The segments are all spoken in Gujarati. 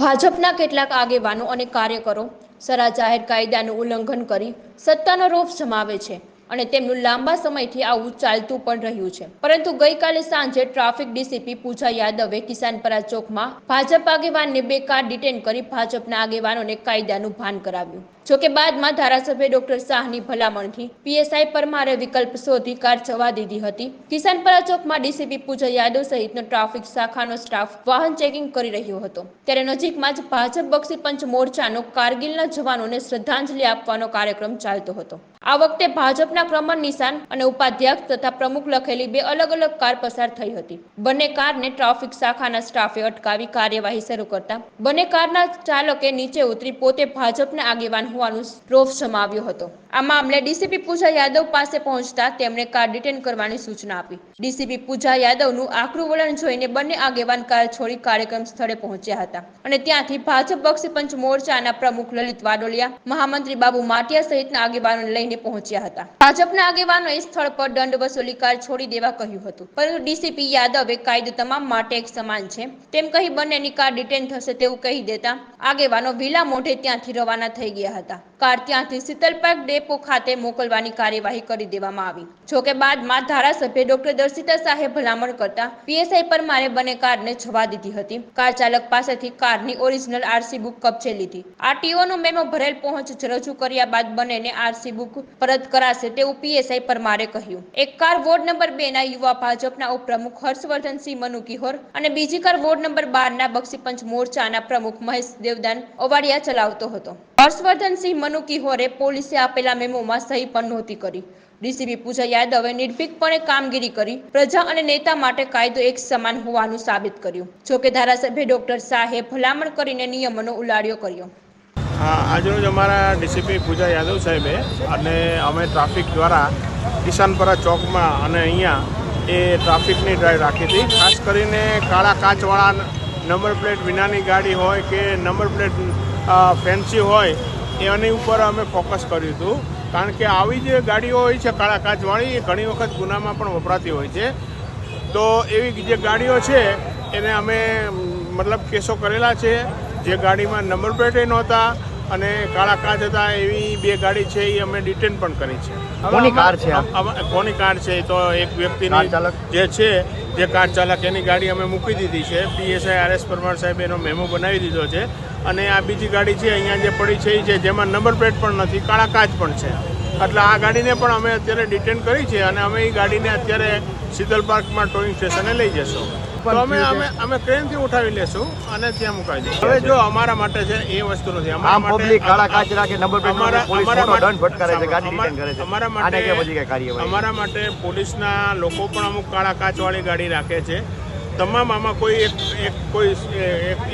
ભાજપના કેટલાક આગેવાનો અને કાર્યકરો સરા જાહેર કાયદાનું ઉલ્લંઘન કરી સત્તાનો રોફ જમાવે છે. અને તેમનું લાંબા સમયથી આવું ચાલતું પણ રહ્યું છે. પરંતુ ગઈકાલે સાંજે ટ્રાફિક ડીસીપી પૂજા યાદવે કિસાનપરા ચોકમાં ભાજપ આગેવાનને બે કાર ડિટેન કરી ભાજપના આગેવાનોને કાયદાનું ભાન કરાવ્યું. જોકે બાદમાં ધારાસભ્ય ડોક્ટર શાહની ભલામણથી પીએસઆઈ પરમારે વિકલ્પ શોધી કાર જવા દીધી હતી. કિસાનપરા ચોકમાં ડીસીપી પૂજા યાદવ સહિતનો ટ્રાફિક શાખાનો સ્ટાફ વાહન ચેકિંગ કરી રહ્યો હતો. ત્યારે નજીકમાં જ ભાજપ બક્ષી પંચ મોરચાનો કારગિલના જવાનોને શ્રદ્ધાંજલિ આપવાનો કાર્યક્રમ ચાલતો હતો. આ વખતે ભાજપના ક્રમણ નિશાન અને ઉપાધ્યક્ષ તથા પ્રમુખ લખેલી બે અલગ અલગ કાર પસાર થઈ હતી. બંને કારને ટ્રાફિક શાખાના સ્ટાફે અટકાવી કાર્યવાહી શરૂ કરતા. બંને કારના ચાલકે નીચે ઉતરી પોતે ભાજપના આગેવાન હોવાનું રોફ જમાવ્યો હતો. આ મામલે ડીસીપી પૂજા યાદવ પાસે પહોંચતા તેમણે કાર ડિટેન કરવાની સૂચના આપી. ડીસીપી પૂજા યાદવનું આકરું વલણ જોઈને બંને આગેવાન કાર છોડી કાર્યક્રમ સ્થળે પહોંચ્યા હતા અને ત્યાંથી ભાજપ બક્ષી પંચ મોરચાના પ્રમુખ લલિત વાડોલિયા, મહામંત્રી બાબુ માટિયા સહિતના આગેવાનોને લઈને પહોંચ્યા હતા. ભાજપના આગેવાનોએ સ્થળ પર દંડ વસૂલી કાર છોડી દેવા કહ્યું હતું. પરંતુ ડીસીપી યાદવે કાયદો તમામ માટે એક સમાન છે. તેમ કહી બંનેની કાર ડિટેન થશે તેવું કહી દેતા આગેવાનો વિલા મોઢે ત્યાંથી રવાના થઈ ગયા હતા. કાર ત્યાંથી શીતલ ડેપો ખાતે મોકલવાની કાર્યવાહી કરી દેવામાં આવી. જોકે બાદમાં ધારાસભ્ય ડોક્ટર દર્શિતા શાહે ભલામણ કરતા પીએસઆઈ પર મારે બંને કારને જવા દીધી હતી. કાર ચાલક પાસેથી કારની ઓરિજિનલ આરસી બુક કબજે લીધી. આરટીઓનો મેમો ભરેલ પહોંચ રજૂ કર્યા બાદ બંનેને આરસી બુક પરત કરાશે તેવું પીએસઆઈ પરમારે કહ્યું. એક કાર વોર્ડ નંબર બે ના યુવા ભાજપના ઉપપ્રમુખ હર્ષવર્ધનસિંહ મનુ કિહોર અને બીજી કાર વોર્ડ નંબર બાર ના બક્ષીપંચ મોરચાના પ્રમુખ મહેશ દેવદાન ઓવાડિયા ચલાવતો હતો. હર્ષવર્ધનસિંહ મનુ કિહોરે પોલીસે આપેલા મેમોમાં સહી પણ નહોતી કરી. ડીસીપી પૂજા યાદવે નિર્ભીકપણે કામગીરી કરી, પ્રજા અને નેતા માટે કાયદો એક સમાન હોવાનું સાબિત કર્યું. જોકે ધારાસભ્ય ડોક્ટર શાહે ભલામણ કરીને નિયમોનો ઉલાડ્યો કર્યો. આજરોજ અમારા ડીસીપી પૂજા યાદવ સાહેબે અને અમે ટ્રાફિક દ્વારા કિસાનપરા ચોકમાં અને અહીંયા એ ટ્રાફિકની ડ્રાઈવ રાખી હતી. ખાસ કરીને કાળા કાચવાળા નંબર પ્લેટ વિનાની ગાડી હોય કે નંબર પ્લેટ ફેન્સી હોય, એની ઉપર અમે ફોકસ કર્યું હતું. કારણ કે આવી જે ગાડીઓ હોય છે, કાળા કાચવાળી, એ ઘણી વખત ગુનામાં પણ વપરાતી હોય છે. તો એવી જે ગાડીઓ છે, એને અમે, મતલબ કેસો કરેલા છે. જે ગાડીમાં નંબર પ્લેટે નહોતા અને કાળા કાચ હતા એવી બે ગાડી છે એ અમે ડિટેન પણ કરી છે. કોની કાર છે આ? કોની કાર છે એ તો એક વ્યક્તિની ચાલક? જે છે જે કાર ચાલક એની ગાડી અમે મૂકી દીધી છે. પીએસઆઈ આર એસ પરમાર સાહેબ એનો મેમો બનાવી દીધો છે. અને આ બીજી ગાડી છે અહીંયા જે પડી છે એ છે જેમાં નંબર પ્લેટ પણ નથી કાળા કાચ પણ છે. એટલે આ ગાડીને પણ અમે અત્યારે ડિટેન કરી છે અને અમે એ ગાડીને અત્યારે શીતલ પાર્કમાં ટોઈંગ સ્ટેશને લઈ જશું અમે અમે અમે ટ્રેનથી ઉઠાવી લેશું અને ત્યાં મુકાઈ દઈશું હવે જો અમારા માટે છે એ વસ્તુ નથી આમ પબ્લિક કાળા કાચ રાખે નંબર પ્લેટ અમારા- પોલીસ અમારા દંડ ફટકારે છે ગાડી અમારા- કરે છે. અમારા માટે કે પછી કાર્યવાહી? અમારા માટે પોલીસના લોકો પણ અમુક કાળા કાચ વાળી ગાડી રાખે છે. તમામ આમાં કોઈ એક એક કોઈ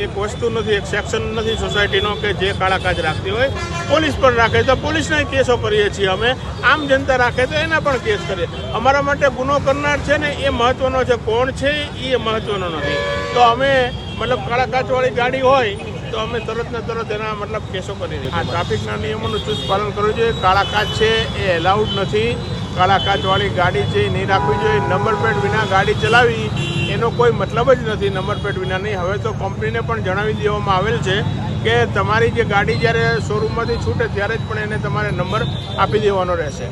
એક વસ્તુ નથી એક સેક્શન નથી સોસાયટીનો કે જે કાળા કાચ રાખતી હોય, પોલીસ પણ રાખે તો પોલીસના કેસો કરીએ છીએ અમે. આમ જનતા રાખે તો એના પણ કેસ કરીએ. અમારા માટે ગુનો કરનાર છે ને, એ મહત્ત્વનો છે. કોણ છે, એ મહત્ત્વનો નથી. તો અમે મતલબ કાળા કાચવાળી ગાડી હોય, તો અમે તરત ને તરત એના મતલબ કેસો કરી દઈએ. આ ટ્રાફિકના નિયમોનું ચુસ્ત પાલન કરવું જોઈએ. કાળા કાચ છે, એ એલાઉડ નથી. કાળા કાચવાળી ગાડી છે, એ નહીં રાખવી જોઈએ. નંબર પ્લેટ વિના ગાડી ચલાવી, એનો કોઈ મતલબ જ નથી નંબર પ્લેટ વિના નહીં. હવે તો કંપનીને પણ જણાવી દેવામાં આવેલ છે કે તમારી જે ગાડી જ્યારે શોરૂમમાંથી છૂટે, ત્યારે જ પણ એને તમારે નંબર આપી દેવાનો રહેશે.